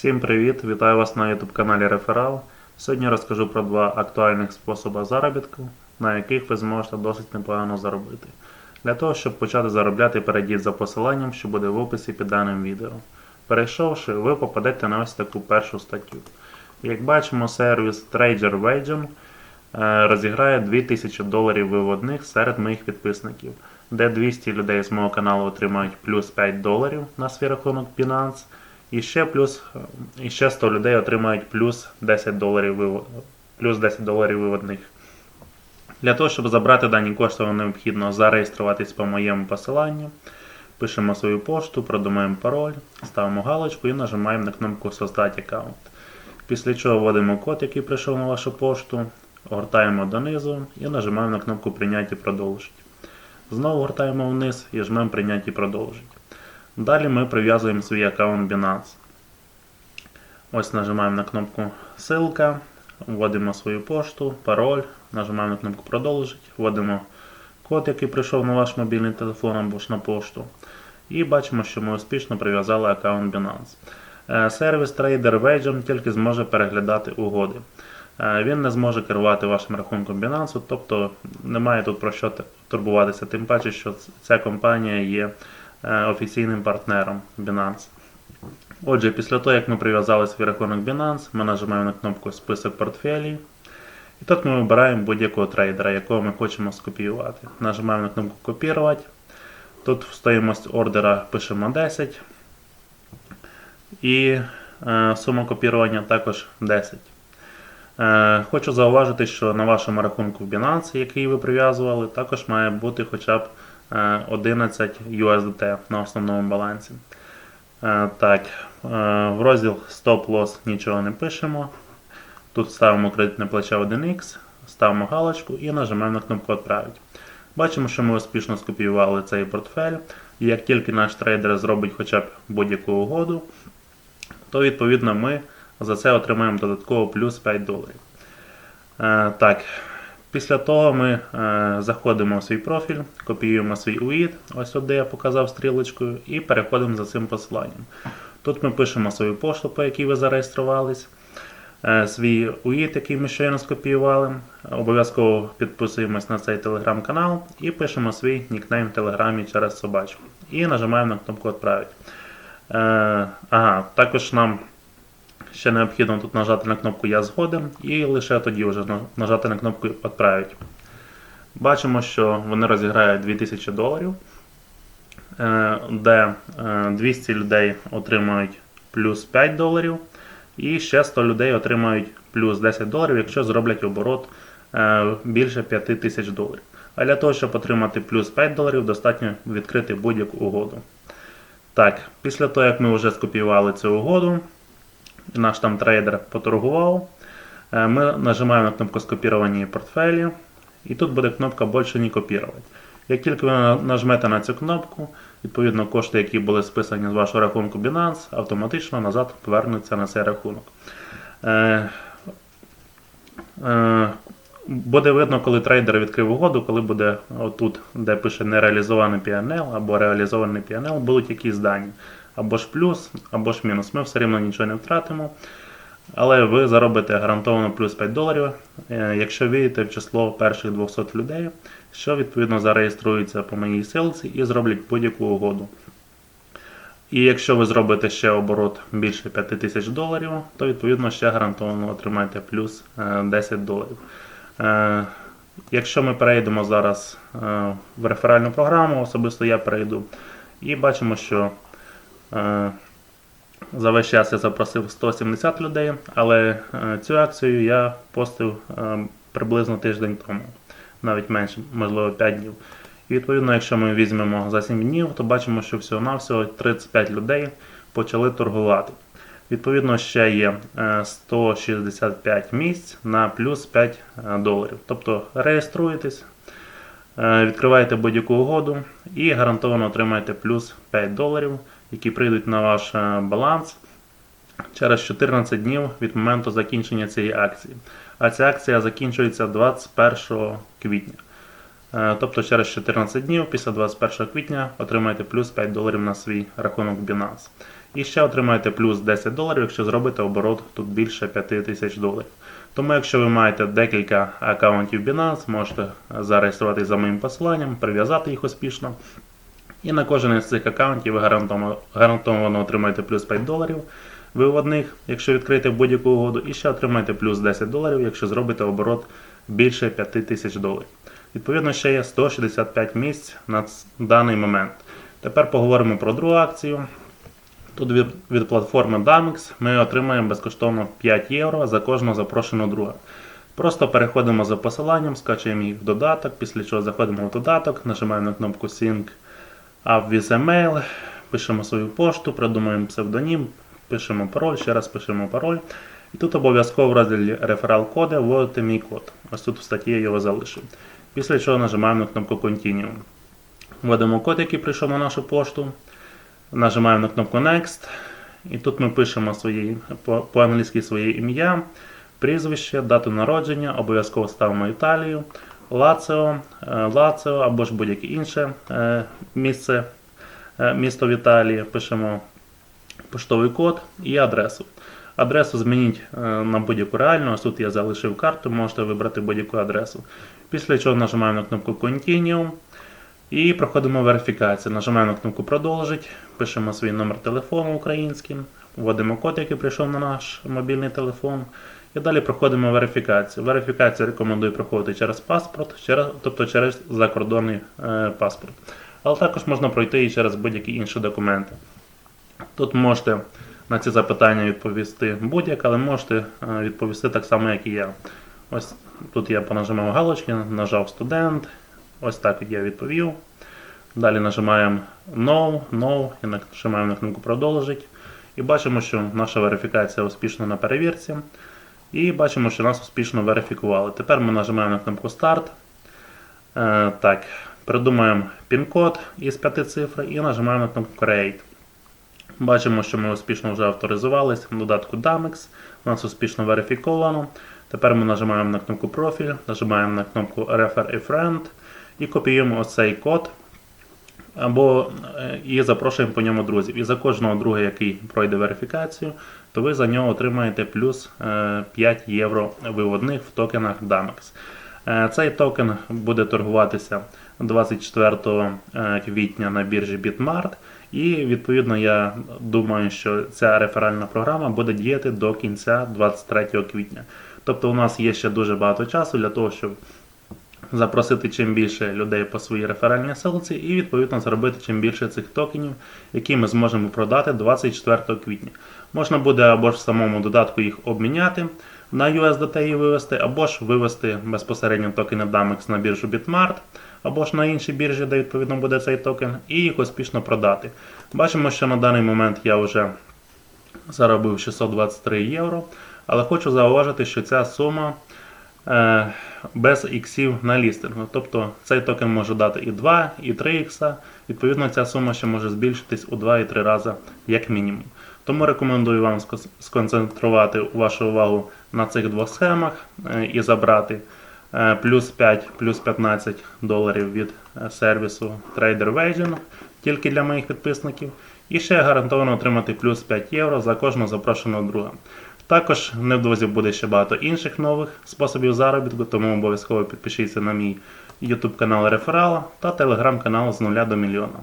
Всім привіт! Вітаю вас на YouTube каналі Реферал. Сьогодні розкажу про два актуальних способи заробітку, на яких ви зможете досить непогано заробити. Для того, щоб почати заробляти, перейдіть за посиланням, що буде в описі під даним відео. Перейшовши, ви попадете на ось таку першу статтю. Як бачимо, сервіс Trader Wagen е, розіграє 2000 доларів виводних серед моїх підписників, де 200 людей з мого каналу отримають плюс 5 доларів на свій рахунок Binance. І ще плюс і ще 100 людей отримають плюс 10 доларів плюс 10 доларів виводних. Для того, щоб забрати дані кошти, вам необхідно зареєструватись по моєму посиланню. Пишемо свою пошту, продумаємо пароль, ставимо галочку і нажимаємо на кнопку Создати аккаунт. Після чого вводимо код, який прийшов на вашу пошту, гортаємо донизу і нажимаємо на кнопку Прийняти і продовжити. Знову гортаємо вниз і жмемо Прийняти і продовжити. Далі ми прив'язуємо свій аккаунт Binance. Ось нажимаємо на кнопку Ссылка, вводимо свою пошту, пароль, нажимаємо на кнопку Продовжити, вводимо код, який прийшов на ваш мобільний телефон або ж на пошту. І бачимо, що ми успішно прив'язали аккаунт Binance. Е, Сервіс Trader Wagen тільки зможе переглядати угоди. Е, Він не зможе керувати вашим рахунком Binance, тобто немає тут про що турбуватися, тим паче, що ця компанія є офіційним партнером Binance. Отже, після того, як ми прив'язали свій рахунок Binance, ми нажимаємо на кнопку Список портфелів. І тут ми вибираємо будь-якого трейдера, якого ми хочемо скопіювати. Нажимаємо на кнопку Копірувати. Тут в стоїмость ордера пишемо 10. І е, сума копірування також 10. Е, Хочу зауважити, що на вашому рахунку в Binance, який ви прив'язували, також має бути хоча б е, 11 USDT на основному балансі. Е, Так, е, в розділ Stop Loss нічого не пишемо. Тут ставимо кредитне плече 1X, ставимо галочку і нажимаємо на кнопку Отправити. Бачимо, що ми успішно скопіювали цей портфель. І як тільки наш трейдер зробить хоча б будь-яку угоду, то відповідно ми за це отримаємо додатково плюс 5 доларів. Е, так, після того ми е, заходимо в свій профіль, копіюємо свій UID, ось де я показав стрілочкою, і переходимо за цим посиланням. Тут ми пишемо свою пошту, по якій ви зареєструвались, е, свій UID, який ми щойно скопіювали. Обов'язково підписуємось на цей телеграм-канал і пишемо свій нікнейм в телеграмі через собачку. І нажимаємо на кнопку Отправити. Е, ага, також нам ще необхідно тут нажати на кнопку Я згоден і лише тоді вже нажати на кнопку Отправити. Бачимо, що вони розіграють 2000 доларів, е, де е, 200 людей отримають плюс 5 доларів, і ще 100 людей отримають плюс 10 доларів, якщо зроблять оборот е, більше 5000 доларів. А для того, щоб отримати плюс 5 доларів, достатньо відкрити будь-яку угоду. Так, після того, як ми вже скопіювали цю угоду, наш там трейдер поторгував, е, ми нажимаємо на кнопку скопіровані портфелі, і тут буде кнопка «Більше не копірувати». Як тільки ви нажмете на цю кнопку, відповідно кошти, які були списані з вашого рахунку Binance, автоматично назад повернуться на цей рахунок. Е, е, Буде видно, коли трейдер відкрив угоду, коли буде отут, де пише нереалізований PNL або реалізований PNL, будуть якісь дані. Або ж плюс, або ж мінус. Ми все рівно нічого не втратимо. Але ви заробите гарантовано плюс 5 доларів, е, якщо війдете в число перших 200 людей, що відповідно зареєструються по моїй силці і зроблять будь-яку угоду. І якщо ви зробите ще оборот більше 5000 доларів, то відповідно ще гарантовано отримаєте плюс е, 10 доларів. Е, Якщо ми перейдемо зараз е, в реферальну програму, особисто я перейду, і бачимо, що е, за весь час я запросив 170 людей, але е, цю акцію я постив е, приблизно тиждень тому, навіть менше, можливо 5 днів. І відповідно, якщо ми візьмемо за 7 днів, то бачимо, що всього-навсього 35 людей почали торгувати. Відповідно, ще є е, 165 місць на плюс 5 е, доларів. Тобто реєструєтесь, е, відкриваєте будь-яку угоду і гарантовано отримаєте плюс 5 доларів, які прийдуть на ваш е, баланс через 14 днів від моменту закінчення цієї акції. А ця акція закінчується 21 квітня. Е, Тобто через 14 днів після 21 квітня отримаєте плюс 5 доларів на свій рахунок Binance. І ще отримаєте плюс 10 доларів, якщо зробите оборот тут більше 5 тисяч доларів. Тому, якщо ви маєте декілька аккаунтів Binance, можете зареєструватися за моїм посиланням, прив'язати їх успішно. І на кожен із цих аккаунтів ви гарантовано, гарантовано отримаєте плюс 5 доларів виводних, якщо відкриєте будь-яку угоду, і ще отримаєте плюс 10 доларів, якщо зробите оборот більше 5 тисяч доларів. Відповідно, ще є 165 місць на даний момент. Тепер поговоримо про другу акцію. Тут від, від платформи Damex ми отримаємо безкоштовно 5 євро за кожного запрошеного друга. Просто переходимо за посиланням, скачуємо їх в додаток, після чого заходимо в додаток, нажимаємо на кнопку Sync With Email, пишемо свою пошту, придумуємо псевдонім, пишемо пароль, ще раз пишемо пароль. І тут обов'язково в розділі реферал коди вводите мій код. Ось тут в статті я його залишив. Після чого нажимаємо на кнопку Continue. Вводимо код, який прийшов на нашу пошту. Нажимаємо на кнопку Next. І тут ми пишемо свої, по-англійськи своє ім'я, прізвище, дату народження, обов'язково ставимо Італію, Лаціо, е, Лаціо або ж будь-яке інше е, місце, е, місто в Італії. Пишемо поштовий код і адресу. Адресу змініть на будь-яку реальну. Ось тут я залишив карту, можете вибрати будь-яку адресу. Після чого нажимаємо на кнопку Continue. І проходимо верифікацію. Нажимаємо на кнопку Продовжить, пишемо свій номер телефону українським, вводимо код, який прийшов на наш мобільний телефон. І далі проходимо верифікацію. Верифікацію рекомендую проходити через паспорт, через, тобто через закордонний е, паспорт. Але також можна пройти і через будь-які інші документи. Тут можете на ці запитання відповісти будь-як, але можете е, відповісти так само, як і я. Ось тут я понажимав галочки, нажав студент. Ось так я відповів. Далі нажимаємо No, No і нажимаємо на кнопку продовжить. І бачимо, що наша верифікація успішна на перевірці. І бачимо, що нас успішно верифікували. Тепер ми нажимаємо на кнопку Start. Е, так, придумаємо пін-код із 5 цифр і нажимаємо на кнопку Create. Бачимо, що ми успішно вже авторизувались в додатку Damex. Нас успішно верифіковано. Тепер ми нажимаємо на кнопку профіль, нажимаємо на кнопку Refer a Friend і копіюємо оцей код. Або е, і запрошуємо по ньому друзів. І за кожного друга, який пройде верифікацію, то ви за нього отримаєте плюс е, 5 євро виводних в токенах Damex. Е, Цей токен буде торгуватися 24 е, квітня на біржі Bitmart. І відповідно я думаю, що ця реферальна програма буде діяти до кінця 23 квітня. Тобто у нас є ще дуже багато часу для того, щоб запросити чим більше людей по своїй реферальній ссылці і відповідно заробити чим більше цих токенів, які ми зможемо продати 24 квітня. Можна буде або ж в самому додатку їх обміняти на USDT і вивести, або ж вивести безпосередньо токени Damex на біржу Bitmart, або ж на іншій біржі, де відповідно буде цей токен, і їх успішно продати. Бачимо, що на даний момент я вже заробив 623 євро, але хочу зауважити, що ця сума без іксів на лістингу. Тобто цей токен може дати і 2, і 3 ікса. Відповідно, ця сума ще може збільшитись у 2 і 3 рази як мінімум. Тому рекомендую вам сконцентрувати вашу увагу на цих двох схемах е, і забрати е, плюс 5, плюс 15 доларів від е, сервісу Trader Vision тільки для моїх підписників. І ще гарантовано отримати плюс 5 євро за кожного запрошеного друга. Також невдовзі буде ще багато інших нових способів заробітку, тому обов'язково підпишіться на мій YouTube канал Реферала та телеграм-канал з нуля до мільйона.